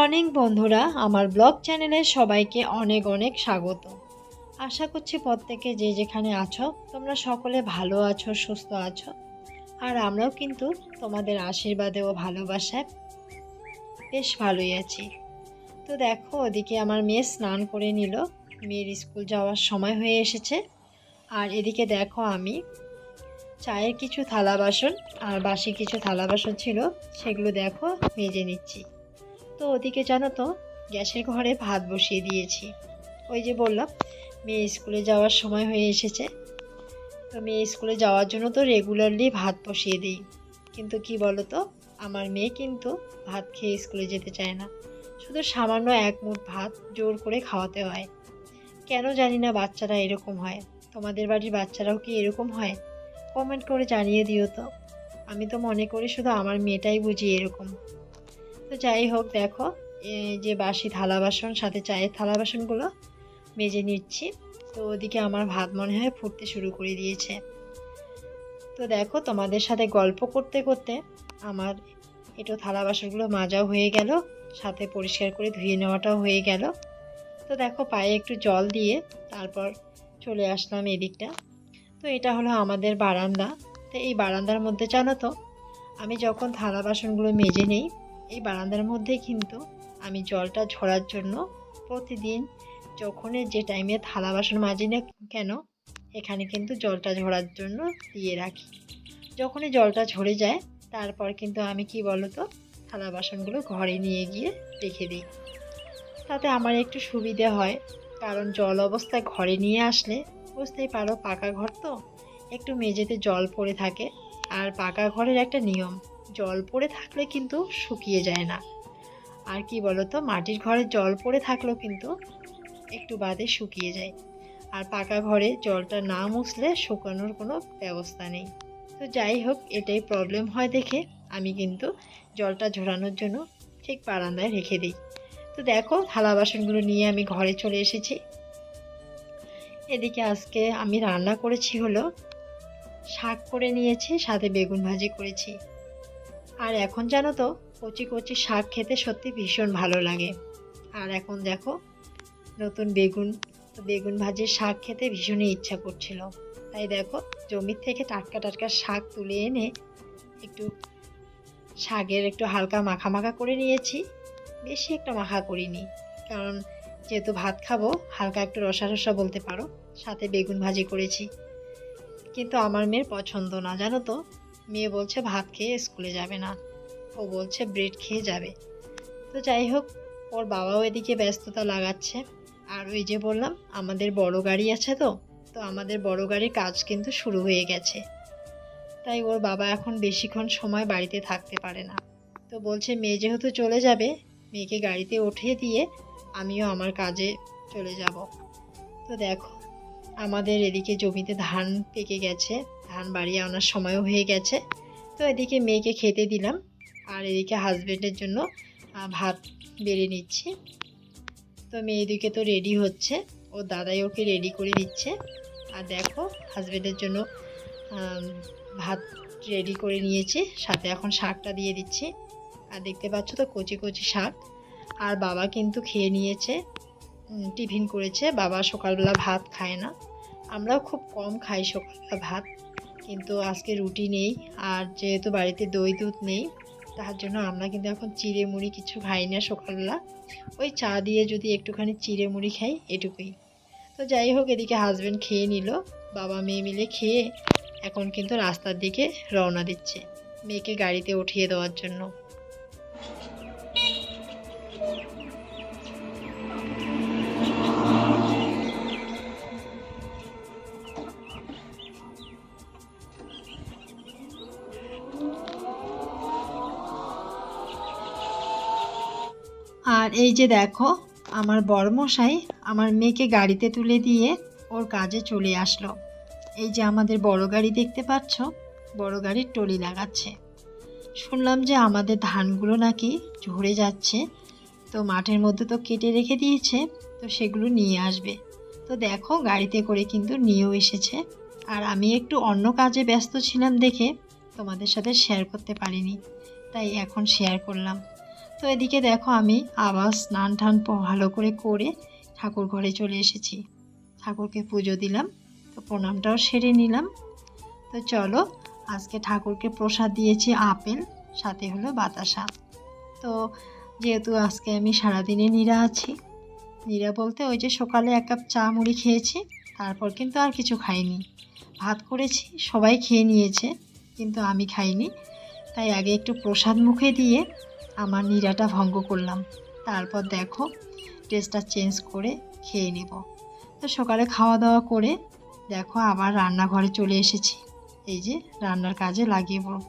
Morning বন্ধুরা, আমার blog চ্যানেলে সবাইকে অনেক অনেক স্বাগত। আশা করছি প্রত্যেকে যে যেখানে আছো, তোমরা সকলে ভালো আছো, সুস্থ আছো। আর আমরাও কিন্তু তোমাদের আশীর্বাদে ও ভালোবাসায় বেশ ভালোই আছি। তো দেখো, ওদিকে আমার মেয়ে স্নান করে নিল। মেয়ের স্কুল যাওয়ার সময় হয়ে এসেছে। আর এদিকে দেখো আমি, চায়ের কিছু থালা বাসন আর বাসি কিছু থালা বাসন ছিল, সেগুলো দেখো মেজে নিচ্ছি। তো ওদিকে জানো তো, গ্যাসের ঘরে ভাত বসিয়ে দিয়েছি। ওই যে বললাম, মেয়ে স্কুলে যাওয়ার সময় হয়ে এসেছে। তো মেয়ে স্কুলে যাওয়ার জন্য তো রেগুলারলি ভাত বসিয়ে দিই। কিন্তু কি বলো তো আমার মেয়ে কিন্তু ভাত খেয়ে স্কুলে যেতে চায় না। শুধু সামান্য এক মুঠ ভাত জোর করে খাওয়াতে হয়। কেন জানি না বাচ্চারা এরকম হয়। তোমাদের বাড়ির বাচ্চারাও কি এরকম হয়? কমেন্ট করে জানিয়ে দিও তো। আমি তো মনে করি শুধু আমার মেয়েটাই বুঝি এরকম। তো যাই হোক, দেখো যে বাসি থালা বাসন, সাথে চায়ের থালা বাসনগুলো মেজে নিচ্ছি। তো ওদিকে আমার ভাত মনে হয় ফুটতে শুরু করে দিয়েছে। তো দেখো, তোমাদের সাথে গল্প করতে করতে আমার একটু থালা বাসনগুলো মাজাও হয়ে গেল, সাথে পরিষ্কার করে ধুয়ে নেওয়াটাও হয়ে গেল। তো দেখো, পায়ে একটু জল দিয়ে তারপর চলে আসলাম এদিকটা। তো এটা হলো আমাদের বারান্দা। তো এই বারান্দার মধ্যে জানো তো, আমি যখন থালা বাসনগুলো মেজে নেই এই বারান্দার মধ্যে কিন্তু আমি জলটা ঝরার জন্য প্রতিদিন যখনই যে টাইমে থালা বাসন মাজি না কেন, এখানে কিন্তু জলটা ঝরার জন্য দিয়ে রাখি। যখনই জলটা ঝরে যায়, তারপর কিন্তু আমি কি বলতো, থালা বাসনগুলো ঘরে নিয়ে গিয়ে রেখে দিই। তাতে আমার একটু সুবিধে হয়, কারণ জল অবস্থায় ঘরে নিয়ে আসলে বুঝতেই পারো পাকা ঘর তো, একটু মেঝেতে জল পড়ে থাকে, আর পাকা ঘরের একটা নিয়ম জল পড়ে থাকলে কিন্তু শুকিয়ে যায় না। আর কি বলতো, মাটির ঘরে জল পড়ে থাকলেও কিন্তু একটু বাদে শুকিয়ে যায়। আর পাকা ঘরে জলটা না মুছলে শুকানোর কোনো ব্যবস্থা নেই। তো যাই হোক, এটাই প্রবলেম হয় দেখে আমি কিন্তু জলটা ঝরানোর জন্য ঠিক বারান্দায় রেখে দিই। তো দেখো, থালা বাসনগুলো নিয়ে আমি ঘরে চলে এসেছি। এদিকে আজকে আমি রান্না করেছি হলো শাক করে নিয়েছি, সাথে বেগুন ভাজি করেছি। আর এখন জানো তো, কচি কচি শাক খেতে সত্যি ভীষণ ভালো লাগে। আর এখন দেখো, নতুন বেগুন বেগুন ভাজির শাক খেতে ভীষণই ইচ্ছা করছিল। তাই দেখো, জমির থেকে টাটকা টাটকা শাক তুলে এনে একটু শাকের একটু হালকা মাখা মাখা করে নিয়েছি। বেশি একটা মাখা করিনি, কারণ যেহেতু ভাত খাব, হালকা একটু রসা রসা বলতে পারো, সাথে বেগুন ভাজি করেছি। কিন্তু আমার মেয়ের পছন্দ না, জানো তো? মেয়ে বলছে, ভাত খেয়ে স্কুলে যাবে না। ও বলছে, ব্রেড খেয়ে যাবে। তো যাই হোক, ওর বাবাও এদিকে ব্যস্ততা লাগাচ্ছে। আর ওই যে বললাম, আমাদের বড় গাড়ি আছে তো তো আমাদের বড় গাড়ির কাজ কিন্তু শুরু হয়ে গেছে। তাই ওর বাবা এখন বেশিক্ষণ সময় বাড়িতে থাকতে পারে না। তো বলছে, মেয়ে যেহেতু চলে যাবে, মেয়েকে গাড়িতে উঠিয়ে দিয়ে আমিও আমার কাজে চলে যাব। তো দেখো, আমাদের এদিকে জমিতে ধান পেকে গেছে। ধান বাড়িয়ে আনার সময়ও হয়ে গেছে। তো এদিকে মেয়েকে খেতে দিলাম। আর এদিকে হাজব্যান্ডের জন্য ভাত বেড়ে নিচ্ছি। তো মেয়ে এদিকে তো রেডি হচ্ছে। ও দাদাই ওকে রেডি করে দিচ্ছে। আর দেখো হাজব্যান্ডের জন্য ভাত রেডি করে নিয়েছি। সাথে এখন শাকটা দিয়ে দিচ্ছি। আর দেখতে পাচ্ছ তো কচি কচি শাক। আর বাবা কিন্তু খেয়ে নিয়েছে টিফিন করেছে। বাবা সকালবেলা ভাত খায় না। আমরাও খুব কম খাই সকালবেলা ভাত। কিন্তু আজকে রুটি নেই আর যেহেতু বাড়িতে দই দুধ নেই, তার জন্য আমরা কিন্তু এখন চিড়ে মুড়ি কিছু খাই না সকালবেলা। ওই চা দিয়ে যদি একটুখানি চিড়ে মুড়ি খাই, এটুকুই। তো যাই হোক, এদিকে হাজব্যান্ড খেয়ে নিল। বাবা মেয়ে মিলে খেয়ে এখন কিন্তু রাস্তার দিকে রওনা দিচ্ছে, মেয়েকে গাড়িতে উঠিয়ে দেওয়ার জন্য। আর এই যে দেখো, আমার বড়মশাই আমার মেয়েকে গাড়িতে তুলে দিয়ে ওর কাজে চলে আসলো। এই যে আমাদের বড় গাড়ি দেখতে পাচ্ছ, বড় গাড়ির টলি লাগাচ্ছে। শুনলাম যে আমাদের ধানগুলো নাকি ঝরে যাচ্ছে, তো মাঠের মধ্যে তো কেটে রেখে দিয়েছে, তো সেগুলো নিয়ে আসবে। তো দেখো, গাড়িতে করে কিন্তু নিয়েও এসেছে। আর আমি একটু অন্য কাজে ব্যস্ত ছিলাম দেখে তোমাদের সাথে শেয়ার করতে পারিনি, তাই এখন শেয়ার করলাম। তো এদিকে দেখো আমি আবার স্নান টান ভালো করে করে ঠাকুর ঘরে চলে এসেছি। ঠাকুরকে পুজো দিলাম, তো প্রণামটাও সেরে নিলাম। তো চলো, আজকে ঠাকুরকে প্রসাদ দিয়েছি আপেল, সাথে হলো বাতাসা। তো যেহেতু আজকে আমি সারাদিনে নিরা আছি, নিরা বলতে ওই যে সকালে এক কাপ চা মুড়ি খেয়েছি, তারপর কিন্তু আর কিছু খাইনি। ভাত করেছি, সবাই খেয়ে নিয়েছে, কিন্তু আমি খাইনি। তাই আগে একটু প্রসাদ মুখে দিয়ে আমার নিরাটা ভঙ্গ করলাম। তারপর দেখো টেস্টটা চেঞ্জ করে খেয়ে নেব। তো সকালে খাওয়া দাওয়া করে দেখো আবার রান্নাঘরে চলে এসেছি। এই যে রান্নার কাজে লাগিয়ে পড়ব।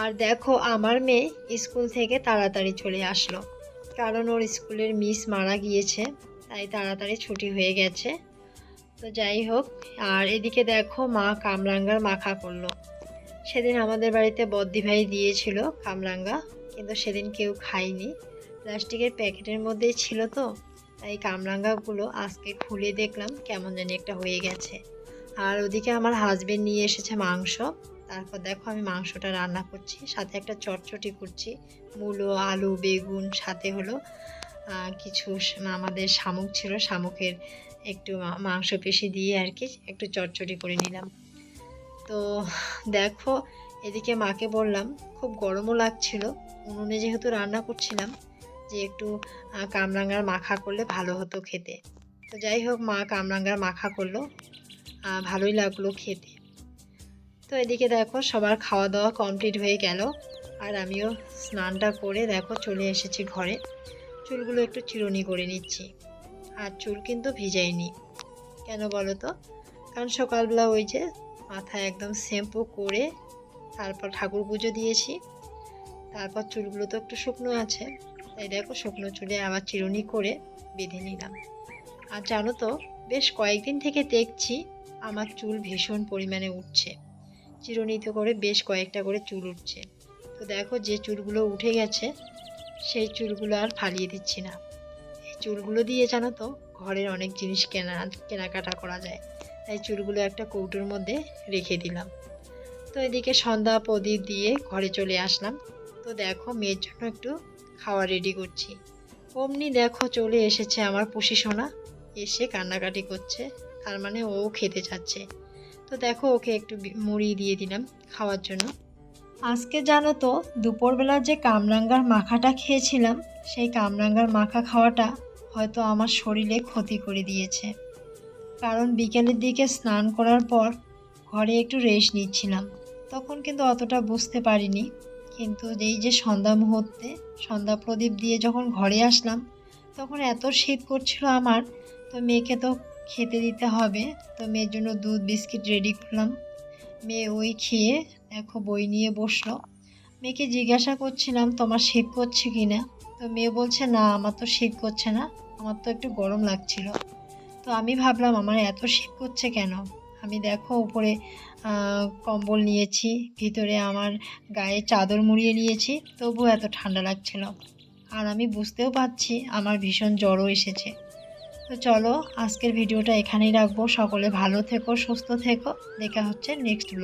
আর দেখো, আমার মেয়ে স্কুল থেকে তাড়াতাড়ি চলে আসলো। কারণ ওর স্কুলের মিস মারা গিয়েছে, তাই তাড়াতাড়ি ছুটি হয়ে গেছে। তো যাই হোক, আর এদিকে দেখো, মা কামরাঙ্গার মাখা করল। সেদিন আমাদের বাড়িতে বদ্দি ভাই দিয়েছিল কামরাঙ্গা, কিন্তু সেদিন কেউ খায়নি। প্লাস্টিকের প্যাকেটের মধ্যেই ছিল তো, তাই কামরাঙ্গাগুলো আজকে খুলে দেখলাম কেমন জানি একটা হয়ে গেছে। আর ওদিকে আমার হাজবেন্ড নিয়ে এসেছে মাংস। তারপর দেখো আমি মাংসটা রান্না করছি, সাথে একটা চটচটি করছি, মূলো, আলু, বেগুন, সাথে হলো কিছু আমাদের শামুক ছিল, শামুকের একটু মাংস পেশি দিয়ে আর কি একটু চটচটি করে নিলাম। তো দেখো, এদিকে মাকে বললাম, খুব গরমও লাগছিল, উনুনে যেহেতু রান্না করছিলাম, যে একটু কামরাঙ্গার মাখা করলে ভালো হতো খেতে। তো যাই হোক, মা কামরাঙ্গার মাখা করল ভালোই লাগল খেতে। তো এদিকে দেখো সবার খাওয়া দাওয়া কমপ্লিট হয়ে গেল। আর আমিও স্নানটা করে দেখো চলে এসেছি ঘরে। চুলগুলো একটু চিরুনি করে নিচ্ছি। আর চুল কিন্তু ভিজাইনি। কেন বলো তো কারণ সকালবেলা ওই যে মাথায় একদম শ্যাম্পু করে তারপর ঠাকুর পুজো দিয়েছি। তারপর চুলগুলো তো একটু শুকনো আছে। তাই দেখো শুকনো চুলে আবার চিরুনি করে বেঁধে নিলাম। আর জানো তো, বেশ কয়েকদিন থেকে দেখছি আমার চুল ভীষণ পরিমাণে উঠছে। চিরুনিতে করে বেশ কয়েকটা করে চুল উঠছে। তো দেখো যে চুলগুলো উঠে গেছে, সেই চুলগুলো আর ফালিয়ে দিচ্ছি না। এই চুলগুলো দিয়ে জানো তো, ঘরের অনেক জিনিস কেনা, কেনাকাটা করা যায়। তাই চুলগুলো একটা কৌটোর মধ্যে রেখে দিলাম। তো এদিকে সন্ধ্যা প্রদীপ দিয়ে ঘরে চলে আসলাম। তো দেখো মেয়ের জন্য একটু খাওয়া রেডি করছি। অমনি দেখো চলে এসেছে আমার পুষি সোনা। এসে কান্নাকাটি করছে। তার মানে ও খেতে চাচ্ছে। তো দেখো ওকে একটু মুড়ি দিয়ে দিলাম খাওয়ার জন্য। আজকে জানো তো, দুপুরবেলা যে কামরাঙ্গার মাখাটা খেয়েছিলাম, সেই কামরাঙ্গার মাখা খাওয়াটা হয়তো আমার শরীরে ক্ষতি করে দিয়েছে। কারণ বিকেলের দিকে স্নান করার পর ঘরে একটু রেস্ট নিচ্ছিলাম। তখন কিন্তু অতটা বুঝতে পারিনি। কিন্তু এই যে সন্ধ্যা মুহূর্তে, সন্ধ্যা প্রদীপ দিয়ে যখন ঘরে আসলাম, তখন এত শীত করছিল আমার, তো মেয়েকে তো খেতে দিতে হবে। তো মেয়ের জন্য দুধ, বিস্কিট রেডি করলাম। মেয়ে ওই খেয়ে দেখো বই নিয়ে বসল। মেয়েকে জিজ্ঞাসা করছিলাম, তোমার শীত করছে কি না তো মেয়ে বলছে, না, আমার তো শীত করছে না, আমার তো একটু গরম লাগছিল। তো আমি ভাবলাম, আমার এত শীত করছে কেন? আমি দেখো উপরে কম্বল নিয়েছি, ভিতরে আমার গায়ে চাদর মুড়িয়ে নিয়েছি, তবুও এত ঠান্ডা লাগছিল। আর আমি বুঝতেও পারছি, আমার ভীষণ জ্বরও এসেছে। তো চলো, আজকের ভিডিওটা এখানেই রাখব। সকলে ভালো থেকো, সুস্থ থেকো। দেখা হচ্ছে নেক্সট ব্লগ